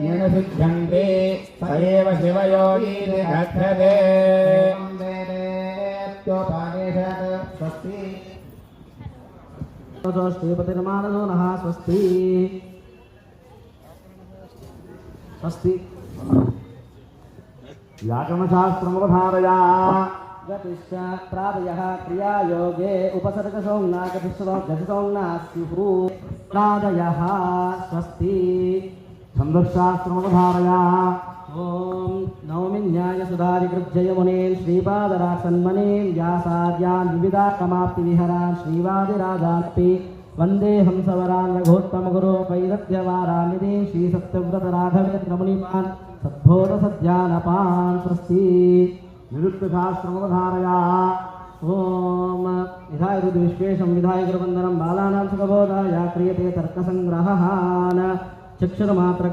येन सिद्ध्यन्ते स एव शिवयोगीति कथ्यते स्वस्ति श्रीपतिर्मानसो नः स्वस्ति। स्वस्ति। व्याकरणशास्त्रमवधारया गतिश्च प्रादयः क्रियायोगे उपसर्गसौम्ना गतिसौम्ना स्युः प्रादयः स्वस्ति। छन्दशास्त्रमवधारया ॐ नौमि न्यायसुधारिकृज्जयमुनीन् श्रीपादरासन्मनीन् व्यासाद्यान् विविधाकमाप्तिविहरान् श्रीवादिराजानपि वन्दे हंसवरान् रघोत्तमगुरो वैरत्यवारानिधीन् श्रीसत्यव्रतराघवेन्द्रमुनिमान् सद्बोधसद्यानपान् स्वस्ति निरुक्तशास्त्रमवधारया ॐ विधाय विश्वेशं विधाय गुरुवन्दनं बालानां सुखबोधाय क्रियते तर्कसङ्ग्रहः ಚಕ್ಷರ ಮಾತ್ರ